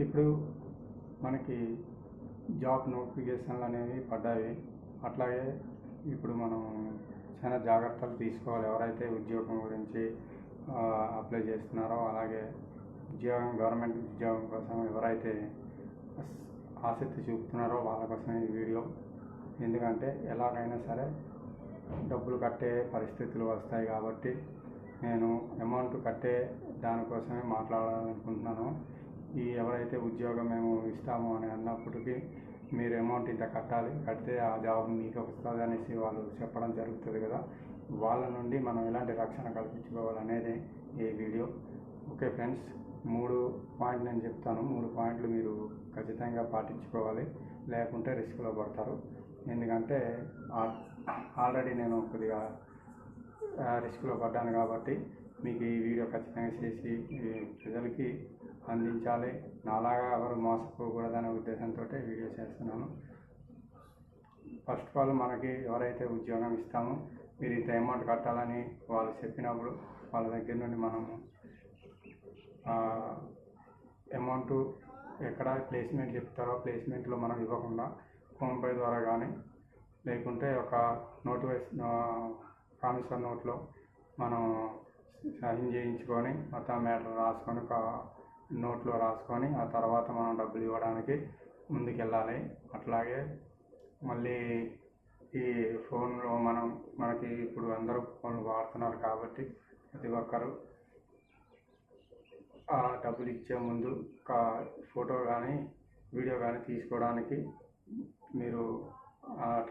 ఇప్పుడు మనకి జాబ్ నోటిఫికేషన్లు అనేవి పడ్డాయి. అట్లాగే ఇప్పుడు మనం చాలా జాగ్రత్తలు తీసుకోవాలి. ఎవరైతే ఉద్యోగం గురించి అప్లై చేస్తున్నారో అలాగే ఉద్యోగం గవర్నమెంట్ ఉద్యోగం కోసం ఎవరైతే ఆసక్తి చూపుతున్నారో వాళ్ళ కోసం ఈ వీడియో. ఎందుకంటే ఎలాగైనా సరే డబ్బులు కట్టే పరిస్థితులు వస్తాయి కాబట్టి నేను అమౌంట్ కట్టే దానికోసమే మాట్లాడాలనుకుంటున్నాను. ఈ ఎవరైతే ఉద్యోగం మేము ఇస్తాము అని అన్నప్పటికీ మీరు అమౌంట్ ఇంత కట్టాలి కడితే ఆ జాబ్ మీకు వస్తుంది అనేసి వాళ్ళు చెప్పడం జరుగుతుంది కదా. వాళ్ళ నుండి మనం ఎలాంటి రక్షణ కల్పించుకోవాలనేది ఈ వీడియో. ఓకే ఫ్రెండ్స్ మూడు పాయింట్ నేను చెప్తాను. మూడు పాయింట్లు మీరు ఖచ్చితంగా పాటించుకోవాలి లేకుంటే రిస్క్లో పడతారు. ఎందుకంటే ఆల్రెడీ నేను కొద్దిగా రిస్క్లో పడ్డాను కాబట్టి మీకు ఈ వీడియో ఖచ్చితంగా చేసి ప్రజలకి అందించాలి నాలాగా ఎవరు మోసపోకూడదనే ఉద్దేశంతో వీడియో చేస్తున్నాను. ఫస్ట్ ఆఫ్ ఆల్ మనకి ఎవరైతే ఉద్యోగం ఇస్తామో మీరు ఇంత అమౌంట్ కట్టాలని వాళ్ళు చెప్పినప్పుడు వాళ్ళ దగ్గర నుండి మనము అమౌంట్ ఎక్కడ ప్లేస్మెంట్ చెప్తారో ప్లేస్మెంట్లో మనం ఇవ్వకుండా ఫోన్పే ద్వారా కానీ లేకుంటే ఒక నోటు వైస్ ప్రామిసర్ నోట్లో మనం సైన్ చేయించుకొని మొత్తం మ్యాటర్ రాసుకొని ఒక నోట్లో రాసుకొని ఆ తర్వాత మనం డబ్బులు ఇవ్వడానికి ముందుకెళ్ళాలి. అట్లాగే మళ్ళీ ఈ ఫోన్లో మనం మనకి ఇప్పుడు అందరూ ఫోన్లు వాడుతున్నారు కాబట్టి ప్రతి ఒక్కరు ఆ డబ్బులు ఇచ్చే ముందు ఒక ఫోటో కానీ వీడియో కానీ తీసుకోవడానికి మీరు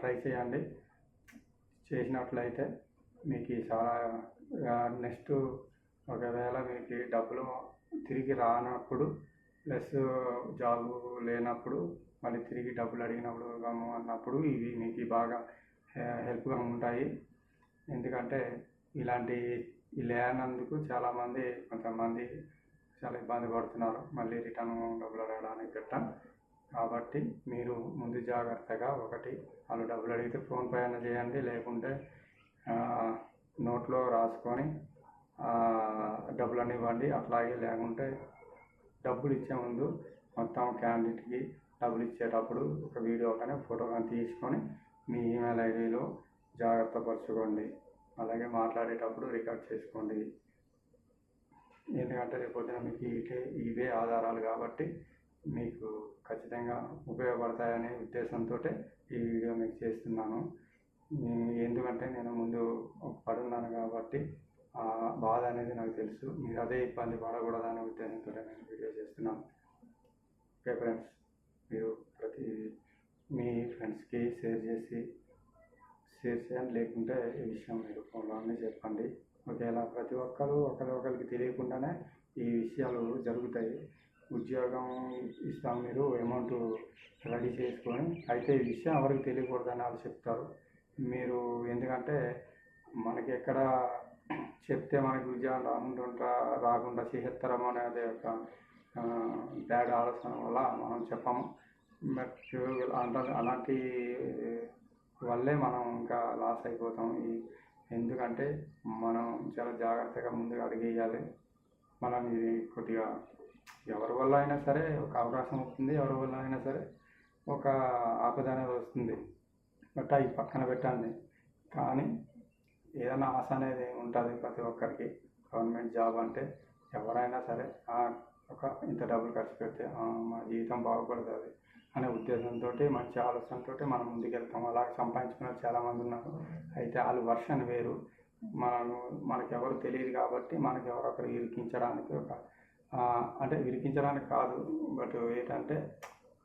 ట్రై చేయండి. చేసినట్లయితే మీకు చాలా నెక్స్ట్ ఒకవేళ మీకు డబ్బులు తిరిగి రానప్పుడు ప్లస్ జాబ్ లేనప్పుడు మళ్ళీ తిరిగి డబ్బులు అడిగినప్పుడు ఇవ్వము అన్నప్పుడు ఇవి మీకు బాగా హెల్ప్గా ఉంటాయి. ఎందుకంటే ఇలాంటి లేనందుకు చాలామంది కొంతమంది చాలా ఇబ్బంది పడుతున్నారు. మళ్ళీ రిటర్న్ డబ్బులు అడగడానికి గట్ట. కాబట్టి మీరు ముందు జాగ్రత్తగా ఒకటి వాళ్ళు డబ్బులు అడిగితే ఫోన్పే అయినా చేయండి. లేకుంటే నోట్లో రాసుకొని డబ్బులు ఇవ్వండి అట్లాగే లేకుంటే డబ్బులు ఇచ్చే ముందు మొత్తం క్యాండిడేట్కి డబ్బులు ఇచ్చేటప్పుడు ఒక వీడియో కానీ ఫోటో కానీ తీసుకొని మీ ఈమెయిల్ ఐడిలో జాగ్రత్త పరచుకోండి. అలాగే మాట్లాడేటప్పుడు రికార్డ్ చేసుకోండి. ఎందుకంటే రేపొద్దున మీకు ఇటే ఇవే ఆధారాలు కాబట్టి మీకు ఖచ్చితంగా ఉపయోగపడతాయనే ఉద్దేశంతో ఈ వీడియో మీకు చేస్తున్నాను. ఎందుకంటే నేను ముందు పడున్నాను కాబట్టి బాధ అనేది నాకు తెలుసు. మీరు అదే ఇబ్బంది పడకూడదని ఉద్దేశంతో నేను వీడియో చేస్తున్నాను. ఓకే ఫ్రెండ్స్ మీరు ప్రతి మీ ఫ్రెండ్స్కి షేర్ చేసి షేర్ చేయండి లేకుంటే ఈ విషయం మీరు ఫోన్లోనే చెప్పండి. ఒకేలా ప్రతి ఒక్కరు ఒకరి ఒకరికి తెలియకుండానే ఈ విషయాలు జరుగుతాయి. ఉద్యోగం ఇస్తాం మీరు అమౌంట్ రెడీ చేసుకొని అయితే ఈ విషయం ఎవరికి తెలియకూడదని వాళ్ళు చెప్తారు. మీరు ఎందుకంటే మనకి ఎక్కడ చెప్తే మనకి విజయం రాకుండా రాకుండా చేసేస్తారేమో అనేది ఒక బ్యాడ్ ఆలోచన వల్ల మనం చెప్పాము. బట్ అలాంటి వల్లే మనం ఇంకా లాస్ అయిపోతాం. ఈ ఎందుకంటే మనం చాలా జాగ్రత్తగా ముందుగా అడిగేయాలి. మనం ఇది కొద్దిగా ఎవరి వల్ల అయినా సరే ఒక అవకాశం వస్తుంది ఎవరి వల్ల అయినా సరే ఒక ఆపద అనేది వస్తుంది. బట్ అవి పక్కన పెట్టండి. కానీ ఏదైనా ఆశ అనేది ఉంటుంది ప్రతి ఒక్కరికి. గవర్నమెంట్ జాబ్ అంటే ఎవరైనా సరే ఒక ఇంత డబ్బులు ఖర్చు పెడితే మా జీవితం బాగుపడుతుంది అనే ఉద్దేశంతో మంచి ఆలోచనతో మనం ముందుకెళ్తాం. అలా సంపాదించుకున్న చాలామంది ఉన్నారు. అయితే వాళ్ళు వర్షన్ వేరు. మనము మనకెవరు తెలియదు కాబట్టి మనకి ఒకరు ఇరికించడానికి ఒక అంటే ఇరికించడానికి కాదు. బట్ ఏంటంటే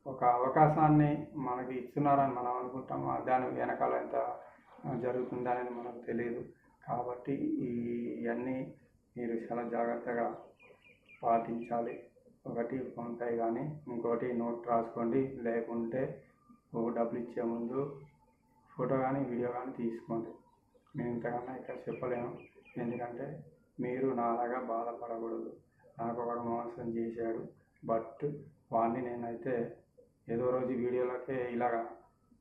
ఒక అవకాశాన్ని మనకి ఇస్తున్నారని మనం అనుకుంటాం. దాని వెనకాల ఎంత జరుగుతుందని మనకు తెలియదు కాబట్టి ఇవన్నీ మీరు చాలా జాగ్రత్తగా పాటించాలి. ఒకటి ఫోన్పే కానీ ఇంకోటి నోట్ రాసుకోండి. లేకుంటే డబ్బులు ఇచ్చే ముందు ఫోటో కానీ వీడియో కానీ తీసుకోండి. నేను ఇంతకన్నా ఇక్కడ చెప్పలేను. ఎందుకంటే మీరు నాలాగా బాధపడకూడదు. నాకు ఒకడు మోసం చేశాడు. బట్ వాడిని నేనైతే ఏదో రోజు వీడియోలకే ఇలాగా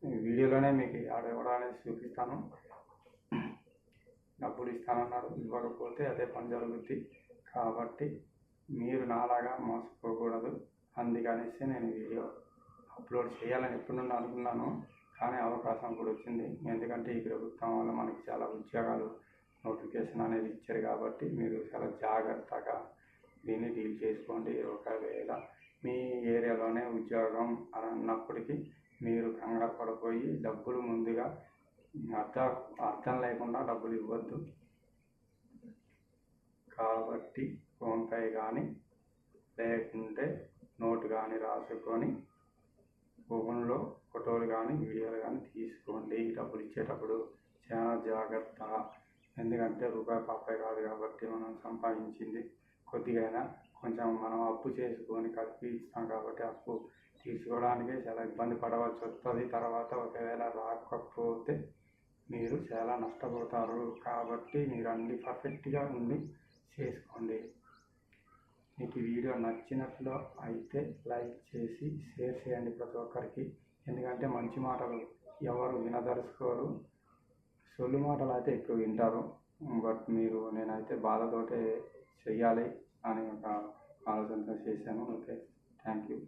వీడియోలోనే మీకు ఆడ ఇవ్వడానికి చూపిస్తాను. డబ్బులు ఇస్తానన్నారు. ఇవ్వకపోతే అదే పని జరుగుద్ది. కాబట్టి మీరు నాలాగా మోసపోకూడదు. అందుకనేసి నేను వీడియో అప్లోడ్ చేయాలని ఎప్పుడు నుండి అనుకున్నాను. కానీ అవకాశం కూడా వచ్చింది. ఎందుకంటే ఈ ప్రభుత్వం వల్ల మనకి చాలా ఉద్యోగాలు నోటిఫికేషన్ అనేది ఇచ్చారు కాబట్టి మీరు చాలా జాగ్రత్తగా దీన్ని డీల్ చేసుకోండి. ఒకవేళ మీ ఏరియాలోనే ఉద్యోగం అని అన్నప్పటికీ మీరు కంగారు పడిపోయి డబ్బులు ముందుగా అర్థం అర్థం లేకుండా డబ్బులు ఇవ్వద్దు. కాబట్టి ఫోన్పే కానీ లేకుంటే నోటు కానీ రాసుకొని ఫోన్లో ఫోటోలు కానీ వీడియోలు కానీ తీసుకోండి. డబ్బులు ఇచ్చేటప్పుడు చాలా జాగ్రత్త. ఎందుకంటే రూపాయి పాపాయి కాదు కాబట్టి మనం సంపాదించింది కొద్దిగైనా కొంచెం మనం అప్పు చేసుకొని కలిపి ఇస్తాం కాబట్టి అప్పు తీసుకోవడానికి చాలా ఇబ్బంది పడవలసి వస్తుంది. తర్వాత ఒకవేళ రాకపోతే మీరు చాలా నష్టపోతారు. కాబట్టి మీరు అన్ని పర్ఫెక్ట్గా ఉండి చేసుకోండి. మీకు వీడియో నచ్చినట్లు అయితే లైక్ చేసి షేర్ చేయండి ప్రతి ఒక్కరికి. ఎందుకంటే మంచి మాటలు ఎవరు వినదలుచుకోరు. సొల్లు మాటలు అయితే ఎక్కువ వింటారు. బట్ మీరు నేనైతే బాధతోటే చెయ్యాలి అని ఒక ఆలోచనతో చేశాను. Okay thank you.